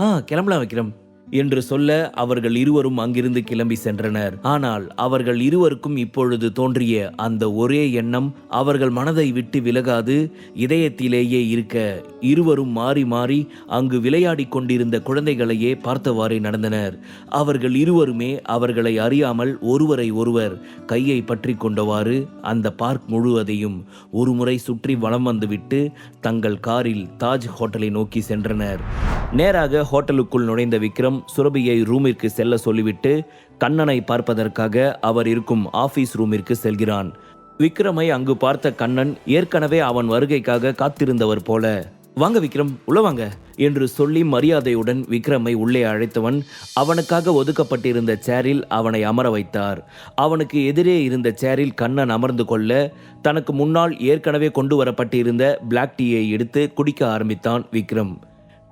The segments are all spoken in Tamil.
ஆ கிளம்பலாம் விக்ரம். என்று சொல்ல அவர்கள் இருவரும் அங்கிருந்து கிளம்பி சென்றனர். ஆனால் அவர்கள் இருவருக்கும் இப்பொழுது தோன்றிய அந்த ஒரே எண்ணம் அவர்கள் மனதை விட்டு விலகாது இதயத்திலேயே இருக்க இருவரும் மாறி மாறி அங்கு விளையாடிக் கொண்டிருந்த குழந்தைகளையே பார்த்தவாறே நடந்தனர். அவர்கள் இருவருமே அவர்களை அறியாமல் ஒருவரை ஒருவர் கையை பற்றி கொண்டவாறு அந்த பார்க் முழுவதையும் ஒருமுறை சுற்றி வலம் வந்துவிட்டு தங்கள் காரில் தாஜ் ஹோட்டலை நோக்கி சென்றனர். நேராக ஹோட்டலுக்குள் நுழைந்த விக்ரம் சுரபியை ரூமிற்கு செல்ல சொல்லிவிட்டு கண்ணனை பார்ப்பதற்காக அவர் இருக்கும் ஆபீஸ் ரூமிற்கு செல்கிறான். விக்ரமை அங்கு பார்த்த கண்ணன் ஏற்கனவே அவன் வருகைக்காக காத்திருந்தவர் போல வாங்க விக்ரம் உள்ள வாங்க என்று சொல்லி மரியாதையுடன் விக்ரமை உள்ளே அழைத்தவன் அவனுக்காக ஒதுக்கப்பட்டிருந்த சேரில் அவனை அமர வைத்தார். அவனுக்கு எதிரே இருந்த சேரில் கண்ணன் அமர்ந்து கொள்ள தனக்கு முன்னால் ஏற்கனவே கொண்டு வரப்பட்டிருந்த பிளாக் டீயை எடுத்து குடிக்க ஆரம்பித்தான் விக்ரம்.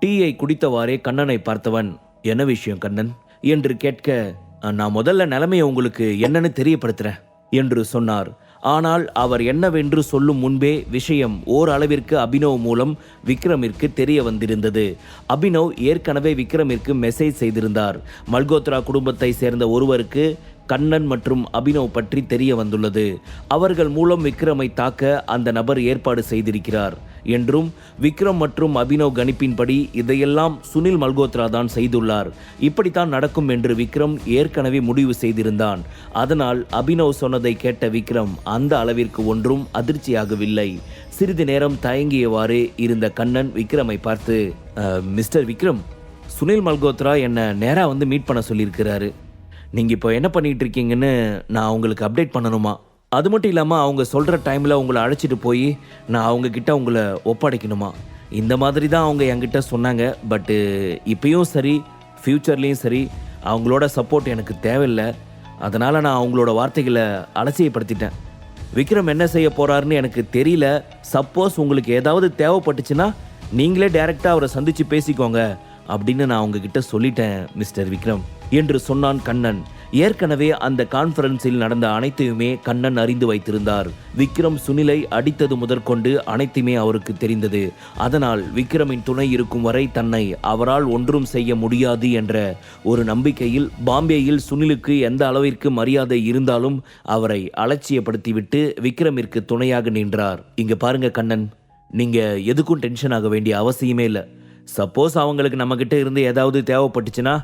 டீயை குடித்தவாறே கண்ணனை பார்த்தவன் என்ன விஷயம் கண்ணன்? என்று கேட்க நான் முதல்ல நிலைமையை உங்களுக்கு என்னன்னு தெரியப்படுத்துறேன் என்று சொன்னார். ஆனால் அவர் என்னவென்று சொல்லும் முன்பே விஷயம் ஓரளவிற்கு அபினவ் மூலம் விக்ரமிற்கு தெரிய வந்திருந்தது. அபினவ் ஏற்கனவே விக்ரமிற்கு மெசேஜ் செய்திருந்தார். மல்கோத்ரா குடும்பத்தை சேர்ந்த ஒருவருக்கு கண்ணன் மற்றும் அபினவ் பற்றி தெரிய வந்துள்ளது. அவர்கள் மூலம் விக்ரமை தாக்க அந்த நபர் ஏற்பாடு செய்திருக்கிறார். என்றும் விக்ரம் மற்றும் அபினவ் கணிப்பின்படி இதையெல்லாம் சுனில் மல்கோத்ரா தான் செய்துள்ளார். இப்படித்தான் நடக்கும் என்று விக்ரம் ஏற்கனவே முடிவு செய்திருந்தான். அதனால் அபினவ் சொன்னதை கேட்ட விக்ரம் அந்த அளவிற்கு ஒன்றும் அதிர்ச்சியாகவில்லை. சிறிது நேரம் தயங்கியவாறு இருந்த கண்ணன் விக்ரமை பார்த்து மிஸ்டர் விக்ரம் சுனில் மல்கோத்ரா என்னை நேராக வந்து மீட் பண்ண சொல்லியிருக்கிறாரு. நீங்கள் இப்போ என்ன பண்ணிகிட்டு இருக்கீங்கன்னு நான் உங்களுக்கு அப்டேட் பண்ணணுமா? அது மட்டும் இல்லாமல் அவங்க சொல்கிற டைமில் உங்களை அழைச்சிட்டு போய் நான் அவங்கக்கிட்ட உங்களை ஒப்படைக்கணுமா? இந்த மாதிரி தான் அவங்க என்கிட்ட சொன்னாங்க. பட்டு இப்பயும் சரி ஃப்யூச்சர்லேயும் சரி அவங்களோட சப்போர்ட் எனக்கு தேவையில்லை. அதனால் நான் அவங்களோட வார்த்தைகளை அலட்சியப்படுத்திட்டேன். விக்ரம் என்ன செய்ய போகிறாருன்னு எனக்கு தெரியல. சப்போஸ் உங்களுக்கு ஏதாவது தேவைப்பட்டுச்சுன்னா நீங்களே டேரெக்டாக அவரை சந்தித்து பேசிக்கோங்க அப்படின்னு நான் அவங்கக்கிட்ட சொல்லிட்டேன் மிஸ்டர் விக்ரம். என்று சொன்னான் கண்ணன். ஏற்கனவே அந்த கான்ஃபரன்ஸில் நடந்த அனைத்தையுமே கண்ணன் அறிந்து வைத்திருந்தார். விக்ரம் சுனிலை அடித்தது முதற்கொண்டு அனைத்துமே அவருக்கு தெரிந்தது. அதனால் விக்ரமின் துணை இருக்கும் வரை தன்னை அவரால் ஒன்றும் செய்ய முடியாது என்ற ஒரு நம்பிக்கையில் பாம்பேயில் சுனிலுக்கு எந்த அளவிற்கு மரியாதை இருந்தாலும் அவரை அலட்சியப்படுத்திவிட்டு விக்ரமிற்கு துணையாக நின்றார். இங்க பாருங்க கண்ணன் நீங்க எதுக்கும் டென்ஷன் ஆக வேண்டிய அவசியமே இல்லை. சப்போஸ் அவங்களுக்கு நம்மக்கிட்ட இருந்து ஏதாவது தேவைப்பட்டுச்சுன்னா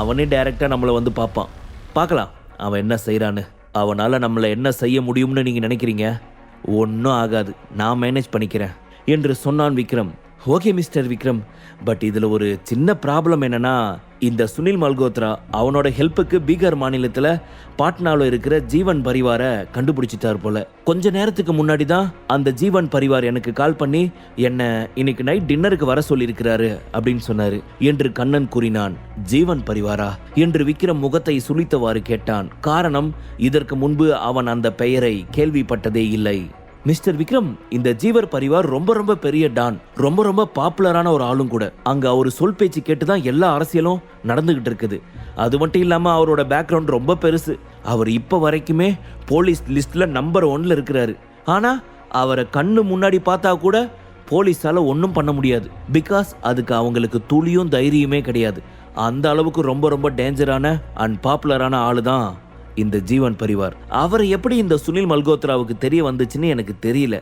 அவனே டைரெக்டாக நம்மளை வந்து பார்ப்பான். பார்க்கலாம். அவன் என்ன செய்கிறான்னு அவனால் நம்மளை என்ன செய்ய முடியும்னு நீங்கள் நினைக்கிறீங்க? ஒன்றும் ஆகாது. நான் மேனேஜ் பண்ணிக்கிறேன். என்று சொன்னான் Vikram. Okay mister Vikram. But இதில் ஒரு சின்ன ப்ராப்ளம் என்னன்னா இந்த சுனில் மல்கோத்ரா அவனோட ஹெல்ப்புக்கு பீகார் மாநிலத்தில் பாட்னாவில் இருக்கிற ஜீவன் பரிவாரை கண்டுபிடிச்சிட்டார் போல. கொஞ்ச நேரத்துக்கு முன்னாடி தான் அந்த ஜீவன் பரிவார் எனக்கு கால் பண்ணி என்னை இன்னைக்கு நைட் டின்னருக்கு வர சொல்லியிருக்கிறாரு அப்படின்னு சொன்னாரு. என்று கண்ணன் கூறினான் ஜீவன் பரிவாரா? என்று விக்ரம் முகத்தை சுளித்தவாறு கேட்டான். காரணம் இதற்கு முன்பு அவன் அந்த பெயரை கேள்விப்பட்டதே இல்லை. மிஸ்டர் விக்ரம் இந்த ஜீவர் பரிவார் ரொம்ப ரொம்ப பெரிய டான் ரொம்ப ரொம்ப பாப்புலரான ஒரு ஆளும் கூட. அங்க அவர் சொல் பேச்சு கேட்டு தான் எல்லா அரசியலும் நடந்துகிட்டு இருக்குது. அது மட்டும் இல்லாம அவரோட பேக்ரவுண்ட் ரொம்ப பெருசு. அவர் இப்ப வரைக்குமே போலீஸ் லிஸ்ட்ல நம்பர் ஒன்ல இருக்கிறாரு. ஆனா அவரை கண்ணு முன்னாடி பார்த்தா கூட போலீஸால ஒன்றும் பண்ண முடியாது. பிகாஸ் அதுக்கு அவங்களுக்கு துளியும் தைரியமே கிடையாது. அந்த அளவுக்கு ரொம்ப ரொம்ப டேஞ்சரான அண்ட் பாப்புலரான ஆளு தான் இந்த ஜீவன் பரிவார். அவரை எப்படி இந்த சுனில் மல்கோத்ராவுக்கு தெரிய வந்துச்சுன்னு எனக்கு தெரியல.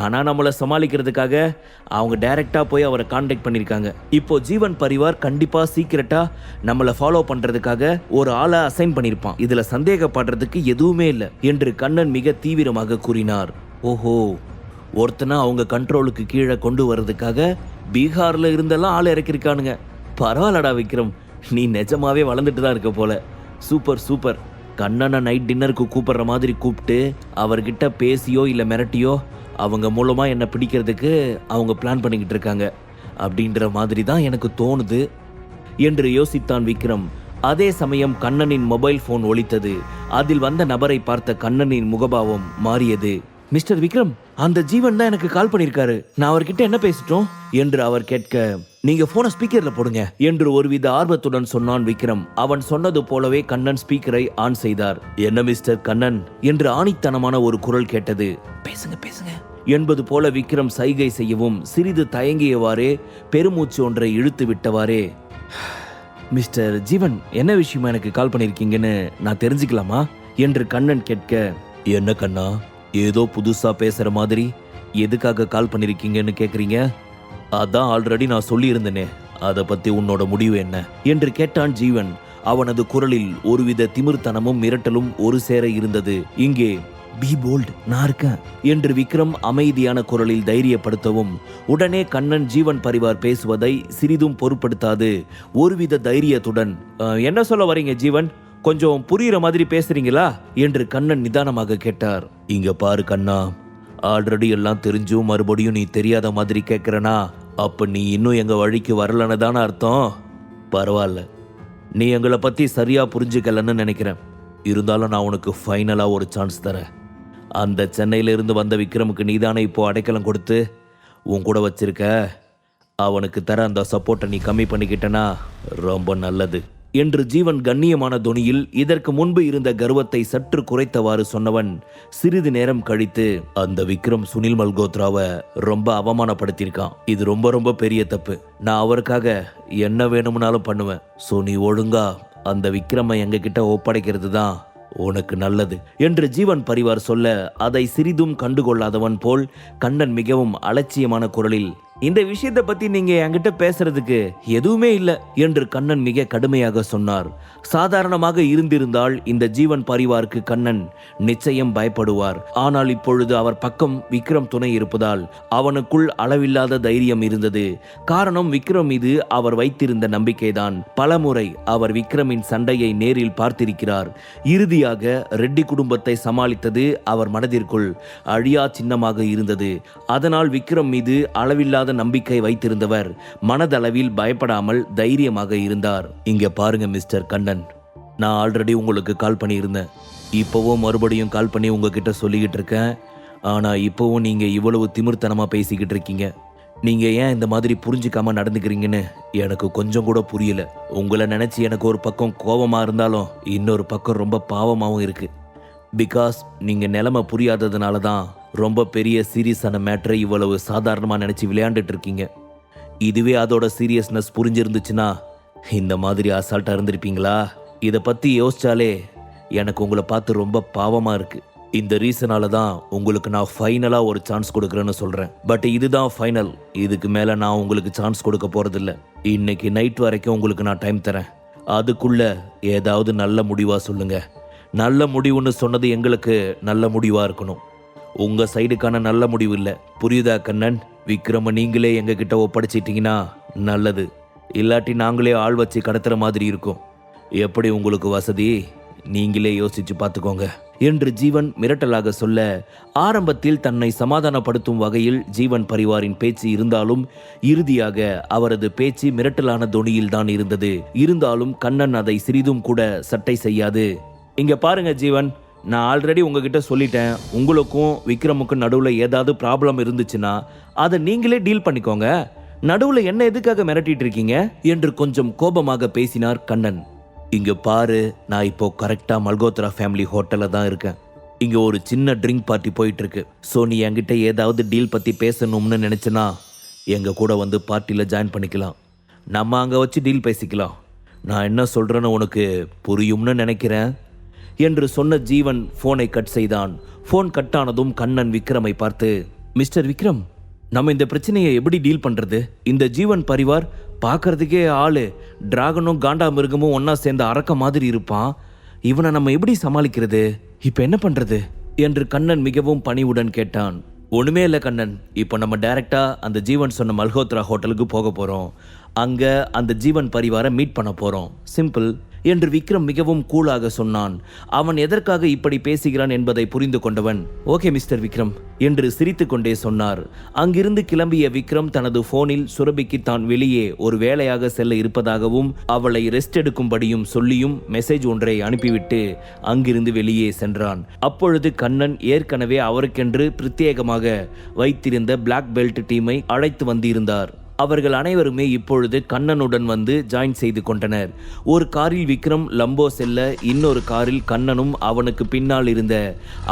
ஆனால் நம்மளை சமாளிக்கிறதுக்காக அவங்க டைரக்டாக போய் அவரை காண்டாக்ட் பண்ணியிருக்காங்க இப்போ ஜீவன் பரிவார் கண்டிப்பாக சீக்கிரட்டாக நம்மளை ஃபாலோ பண்ணுறதுக்காக ஒரு ஆளை அசைன் பண்ணியிருப்பான் இதில் சந்தேகப்படுறதுக்கு எதுவுமே இல்லை என்று கண்ணன் மிக தீவிரமாக கூறினார். ஓஹோ ஒருத்தனை அவங்க கண்ட்ரோலுக்கு கீழே கொண்டு வர்றதுக்காக பீகாரில் இருந்தெல்லாம் ஆள் இறக்கிருக்கானுங்க. பரவாயில்லடா விக்ரம் நீ நிஜமாவே வளர்ந்துட்டு தான் இருக்க போல. Super super. கண்ணனை நைட் டின்னருக்கு கூப்பிடுற மாதிரி கூப்பிட்டு அவர்கிட்ட பேசியோ இல்லை மிரட்டியோ அவங்க மூலமாக என்னை பிடிக்கிறதுக்கு அவங்க பிளான் பண்ணிக்கிட்டு இருக்காங்க. அப்படின்ற மாதிரி தான் எனக்கு தோணுது. என்று யோசித்தான் விக்ரம். அதே சமயம் கண்ணனின் மொபைல் போன் ஒழித்தது அதில் வந்த நபரை பார்த்த கண்ணனின் முகபாவம் மாறியது. மிஸ்டர் விக்ரம் அந்த ஜீவன் தான் எனக்கு கால் பண்ணியிருக்காரு. நான் அவர்கிட்ட என்ன பேசிட்டோம்? என்று அவர் கேட்க நீங்க போனை ஸ்பீக்கர்ல போடுங்க என்று ஒருவித ஆர்வத்துடன் சொன்னான் விக்ரம். அவன் சொன்னது போலவே கண்ணன் ஸ்பீக்கரை ஆன் செய்தார். என்ன மிஸ்டர் கண்ணன்? என்று ஆணித்தனமான ஒரு குரல் கேட்டது. பேசுங்க பேசுங்க. என்பது போல விக்ரம் சைகை செய்யவும் சிறிது தயங்கியவாறே பெருமூச்சு ஒன்றை இழுத்து விட்டவாறே. மிஸ்டர் ஜீவன் என்ன விஷயமா எனக்கு கால் பண்ணிருக்கீங்கன்னு நான் தெரிஞ்சுக்கலாமா? என்று கண்ணன் கேட்க என்ன கண்ணா? ஏதோ புதுசா பேசுற மாதிரி. எதுக்காக கால் பண்ணிருக்கீங்கன்னு கேக்குறீங்க? அதான் ஆல்ரெடி நான் சொல்லியிருந்தேனே. அதை பத்தி உன்னோட முடிவு என்ன? என்று கேட்டான் ஜீவன். அவனது குரலில் ஒருவித திமிர்த்தனமும் மிரட்டலும் ஒரு சேர இருந்தது. இங்கே பி போல்ட் நான் இருக்கேன் என்று விக்ரம் அமைதியான குரலில் தைரியப்படுத்தவும் உடனே கண்ணன் ஜீவன் பரிவார் பேசுவதை சிறிதும் பொருட்படுத்தாது. ஒருவித தைரியத்துடன் என்ன சொல்ல வரீங்க ஜீவன்? கொஞ்சம் புரியுற மாதிரி பேசுறீங்களா? என்று கண்ணன் நிதானமாக கேட்டார். இங்க பாரு கண்ணா ஆல்ரெடி எல்லாம் தெரிஞ்சும் மறுபடியும் நீ தெரியாத மாதிரி கேட்குறனா அப்போ நீ இன்னும் எங்கள் வழிக்கு வரலன்னு தானே அர்த்தம்? பரவாயில்ல. நீ எங்களை பற்றி சரியாக புரிஞ்சுக்கலன்னு நினைக்கிறேன். இருந்தாலும் நான் உனக்கு ஃபைனலாக ஒரு சான்ஸ் தரேன். அந்த சென்னையிலிருந்து வந்த விக்ரமுக்கு நீதானே இப்போ அடைக்கலம் கொடுத்து உன் கூட வச்சிருக்க? அவனுக்கு தர அந்த சப்போர்ட்டை நீ கம்மி பண்ணிக்கிட்டனா ரொம்ப நல்லது. என்று ஜீவன் கண்ணியமான தொனியில் இதற்கு முன்பு இருந்த கர்வத்தை சற்று குறைத்தவாறு சொன்னவன் சிறிது நேரம் கழித்து அந்த விக்ரம் சுனில் மல்கோத்ராவை ரொம்ப அவமானப்படுத்தியிருக்கான். இது ரொம்ப ரொம்ப பெரிய தப்பு. நான் அவருக்காக என்ன வேணும்னாலும் பண்ணுவேன். ஸோ நீ ஒழுங்கா அந்த விக்ரமை எங்க கிட்ட ஒப்படைக்கிறது தான் உனக்கு நல்லது. என்று ஜீவன் பரிவார் சொல்ல அதை சிறிதும் கண்டுகொள்ளாதவன் போல் கண்ணன் மிகவும் அலட்சியமான குரலில் இந்த விஷயத்தை பத்தி நீங்க என்கிட்ட பேசுறதுக்கு எதுவுமே இல்லை என்று கண்ணன் மிக கடுமையாக சொன்னார். சாதாரணமாக இருந்திருந்தால் இந்த ஜீவன் பரிவாருக்கு கண்ணன் நிச்சயம் பயப்படுவார். ஆனால் இப்பொழுது அவர் பக்கம் விக்ரம் துணை இருப்பதால் அவனுக்குள் அளவில்லாத தைரியம் இருந்தது. காரணம் விக்ரம் மீது அவர் வைத்திருந்த நம்பிக்கைதான். பலமுறை அவர் விக்ரமின் சண்டையை நேரில் பார்த்திருக்கிறார். இறுதியாக ரெட்டி குடும்பத்தை சமாளித்தது அவர் மனதிற்குள் அழியா சின்னமாக இருந்தது. அதனால் விக்ரம் மீது அளவில்லாத நம்பிக்கை வைத்திருந்தவர் மனதளவில் பயப்படாமல் தைரியமாக இருந்தார். இங்க பாருங்க மிஸ்டர் கண்ணன். நான் ஆல்ரெடி உங்களுக்கு கால் பண்ணியிருந்தேன். இப்போவும் மறுபடியும் கால் பண்ணி உங்ககிட்ட சொல்லிக்கிட்டு இருக்கேன். ஆனா இப்போவும் நீங்க இவ்வளவு திமிர்த்தனமா பேசிக்கிட்டு இருக்கீங்க. நீங்க ஏன் இந்த மாதிரி புரிஞ்சுக்காம நடந்துக்கிறீங்கன்னு எனக்கு கொஞ்சம் கூட புரியல. உங்களை நினைச்சு எனக்கு ஒரு பக்கம் கோபமா இருந்தாலும் இன்னொரு பக்கம் ரொம்ப பாவமாவும் இருக்கு. பிகாஸ் நீங்கள் நிலமை புரியாததுனால தான் ரொம்ப பெரிய சீரியஸான மேட்ரை இவ்வளவு சாதாரணமாக நினச்சி விளையாண்டுட்டு இருக்கீங்க. இதுவே அதோட சீரியஸ்னஸ் புரிஞ்சிருந்துச்சுன்னா இந்த மாதிரி அசால்ட்டாக இருந்திருப்பீங்களா? இதை பற்றி யோசிச்சாலே எனக்கு உங்களை பார்த்து ரொம்ப பாவமாக இருக்குது இந்த ரீசனால தான் உங்களுக்கு நான் ஃபைனலாக ஒரு சான்ஸ் கொடுக்குறேன்னு சொல்கிறேன் பட் இதுதான் ஃபைனல் இதுக்கு மேலே நான் உங்களுக்கு சான்ஸ் கொடுக்க போகிறதில்ல இன்னைக்கு நைட் வரைக்கும் உங்களுக்கு நான் டைம் தரேன். அதுக்குள்ளே ஏதாவது நல்ல முடிவாக சொல்லுங்கள் நல்ல முடிவுன்னு சொன்னது எங்களுக்கு நல்ல முடிவா இருக்கணும். உங்க சைடுக்கான நல்ல முடிவு இல்ல. புரியுதா கண்ணன்? விக்ரம நீங்களே எங்க கிட்ட ஒப்படைச்சிட்டீங்கன்னா நல்லது. இல்லாட்டி நாங்களே ஆள் வச்சு கடத்துற மாதிரி இருக்கும். எப்படி உங்களுக்கு வசதி? நீங்களே யோசிச்சு பார்த்துக்கோங்க. என்று ஜீவன் மிரட்டலாக சொல்ல ஆரம்பத்தில் தன்னை சமாதானப்படுத்தும் வகையில் ஜீவன் பரிவாரின் பேச்சு இருந்தாலும் இறுதியாக அவரது பேச்சு மிரட்டலான தொனியில்தான் இருந்தது. இருந்தாலும் கண்ணன் அதை சிறிதும் கூட சட்டை செய்யாது. இங்கே பாருங்க ஜீவன் நான் ஆல்ரெடி உங்ககிட்ட சொல்லிட்டேன். உங்களுக்கும் விக்ரமுக்கும் நடுவில் ஏதாவது ப்ராப்ளம் இருந்துச்சுன்னா அதை நீங்களே டீல் பண்ணிக்கோங்க. நடுவில் என்ன எதுக்காக மிரட்டிட்டு இருக்கீங்க? என்று கொஞ்சம் கோபமாக பேசினார் கண்ணன். இங்க பாரு நான் இப்போ கரெக்டாக மல்கோத்ரா ஃபேமிலி ஹோட்டலில் தான் இருக்கேன். இங்க ஒரு சின்ன ட்ரிங்க் பார்ட்டி போயிட்டு இருக்கு ஸோ நீ என்கிட்ட ஏதாவது டீல் பத்தி பேசணும்னு நினைச்சனா எங்க கூட வந்து பார்ட்டியில ஜாயின் பண்ணிக்கலாம். நம்ம அங்க வச்சு டீல் பேசிக்கலாம். நான் என்ன சொல்றேன்னு உனக்கு புரியும்னு நினைக்கிறேன். என்று சொன்ன ஜீவன் போனை கட் செய்தான். போன் கட்டானதும் கண்ணன் விக்ரமை பார்த்து மிஸ்டர் விக்ரம் நம்ம இந்த பிரச்சனையை எப்படி டீல் பண்றது? இந்த ஜீவன் பரிவார் பார்க்கறதுக்கே ஆளு. டிராகனும் காண்டா மிருகமும் ஒன்றா சேர்ந்த அறக்க மாதிரி இருப்பான். இவனை நம்ம எப்படி சமாளிக்கிறது? இப்ப என்ன பண்றது? என்று கண்ணன் மிகவும் பணிவுடன் கேட்டான். ஒண்ணுமே இல்லை கண்ணன். இப்போ நம்ம டைரக்டா அந்த ஜீவன் சொன்ன மல்ஹோத்ரா ஹோட்டலுக்கு போக போறோம். அங்க அந்த ஜீவன் பரிவாரை மீட் பண்ண போறோம். சிம்பிள் என்று விக்ரம் மிகவும் கூலாக சொன்னான். அவன் எதற்காக இப்படி பேசுகிறான் என்பதை புரிந்து கொண்டவன். ஓகே மிஸ்டர் விக்ரம் என்று சிரித்துக்கொண்டே சொன்னார். அங்கிருந்து கிளம்பிய விக்ரம் தனது போனில் சுரபிக்கு தான் வெளியே ஒரு வேலையாக செல்ல இருப்பதாகவும் அவளை ரெஸ்ட் எடுக்கும்படியும் சொல்லியும் மெசேஜ் ஒன்றை அனுப்பிவிட்டு அங்கிருந்து வெளியே சென்றான். அப்பொழுது கண்ணன் ஏற்கனவே அவருக்கென்று பிரத்யேகமாக வைத்திருந்த பிளாக் பெல்ட் டீமை அழைத்து வந்திருந்தார். அவர்கள் அனைவருமே இப்பொழுது கண்ணனுடன் வந்து ஜாயின் செய்து கொண்டனர். ஒரு காரில் விக்ரம் லம்போ செல்ல இன்னொரு காரில் கண்ணனும் அவனுக்கு பின்னால் இருந்த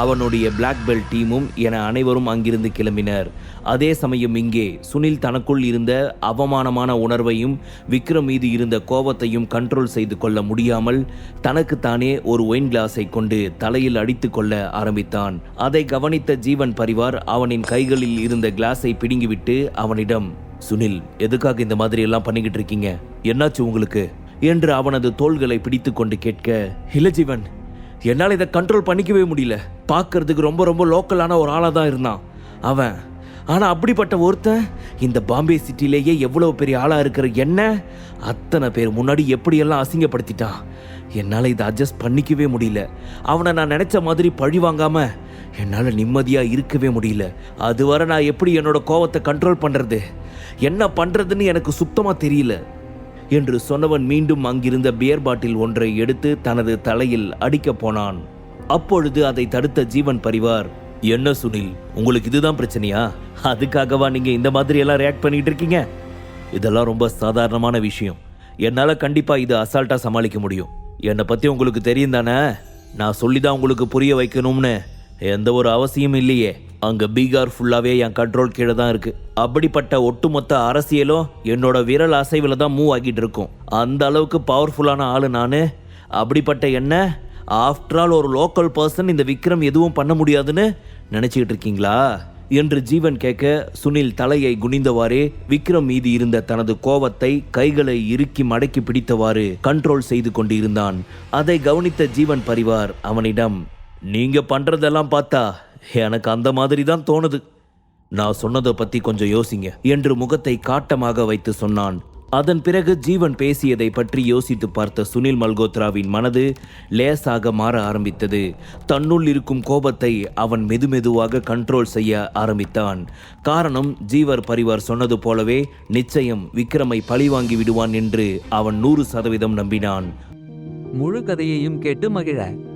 அவனுடைய பிளாக் பெல்ட் டீமும் என அனைவரும் அங்கிருந்து கிளம்பினர். அதே சமயம் இங்கே சுனில் தனக்குள் இருந்த அவமானமான உணர்வையும் விக்ரம் மீது இருந்த கோபத்தையும் கண்ட்ரோல் செய்து கொள்ள முடியாமல் தனக்குத்தானே ஒரு ஒயின் கிளாஸை கொண்டு தலையில் அடித்து கொள்ள ஆரம்பித்தான். அதை கவனித்த ஜீவன் பரிவார் அவனின் கைகளில் இருந்த கிளாஸை பிடுங்கிவிட்டு அவனிடம் சுனில் எதுக்காக இந்த மாதிரி எல்லாம் பண்ணிக்கிட்டு இருக்கீங்க? என்னாச்சு உங்களுக்கு? என்று அவனது தோள்களை பிடித்து கொண்டு கேட்க இல்ல ஜீவன் என்னால் இதை கண்ட்ரோல் பண்ணிக்கவே முடியல. பார்க்கறதுக்கு ரொம்ப ரொம்ப லோக்கலான ஒரு ஆளாக தான் இருந்தான் அவன். ஆனால் அப்படிப்பட்ட ஒருத்தன் இந்த பாம்பே சிட்டிலேயே எவ்வளோ பெரிய ஆளாக இருக்கிற என்ன? அத்தனை பேர் முன்னாடி எப்படியெல்லாம் அசிங்கப்படுத்திட்டான்? என்னால் இதை அட்ஜஸ்ட் பண்ணிக்கவே முடியல. அவனை நான் நினச்ச மாதிரி பழி வாங்காமல் என்னால் நிம்மதியாக இருக்கவே முடியல. அதுவரை நான் எப்படி என்னோட கோவத்தை கண்ட்ரோல் பண்ணுறது என்ன பண்ணுறதுன்னு எனக்கு சுத்தமாக தெரியல. என்று சொன்னவன் மீண்டும் அங்கிருந்த பியர் பாட்டில் ஒன்றை எடுத்து தனது தலையில் அடிக்கப் போனான். அப்பொழுது அதை தடுத்த ஜீவன் பரிவார் என்ன சுனில் உங்களுக்கு இதுதான் பிரச்சனையா? அதுக்காகவா நீங்க இந்த மாதிரி எல்லாம் ரியாக்ட் பண்ணிட்டு இருக்கீங்க? இதெல்லாம் ரொம்ப சாதாரணமான விஷயம். என்னால கண்டிப்பா இது அசால்ட்டா சமாளிக்க முடியும். என்னை பத்தி உங்களுக்கு தெரியும் தானே? நான் சொல்லி தான் உங்களுக்கு புரிய வைக்கணும்னு. எந்த ஒரு அவசியம் இல்லையே. அங்க பீகார் ஃபுல்லாவே என் கண்ட்ரோல் கீழே தான் இருக்கு. அப்படிப்பட்ட ஒட்டுமொத்த அரசியலும் என்னோட விரல் அசைவில் தான் மூவ் ஆகிட்டு இருக்கும். அந்த அளவுக்கு பவர்ஃபுல்லான ஆளு நான். அப்படிப்பட்ட என்ன? ஆஃப்டர் ஆல் ஒரு லோக்கல் பர்சன் இந்த விக்ரம் எதுவும் பண்ண முடியாதுன்னு நினச்சிக்கிட்டு இருக்கீங்களா? என்று ஜீவன் கேட்க சுனில் தலையை குனிந்தவாறே விக்ரம் மீது இருந்த தனது கோவத்தை கைகளை இறுக்கி மடக்கி பிடித்தவாறு கண்ட்ரோல் செய்து கொண்டிருந்தான். அதை கவனித்த ஜீவன் பரிவார் அவனிடம் நீங்க பண்றதெல்லாம் பார்த்தா எனக்கு அந்த மாதிரி தான் தோணுது. நான் சொன்னதை பத்தி கொஞ்சம் யோசிங்க என்று முகத்தை காட்டமாக வைத்து சொன்னான். அதன் பிறகு ஜீவன் பேசியதை பற்றி யோசித்து பார்த்த சுனில் மல்கோத்ராவின் மனது லேசாக மாற ஆரம்பித்தது. தன்னுள் இருக்கும் கோபத்தை அவன் மெதுமெதுவாக கண்ட்ரோல் செய்ய ஆரம்பித்தான். காரணம் ஜீவர் பரிவார் சொன்னது போலவே நிச்சயம் விக்ரமை பழிவாங்கி விடுவான் என்று அவன் நூறு சதவீதம் நம்பினான். முழு கதையையும் கேட்டு மகிழ.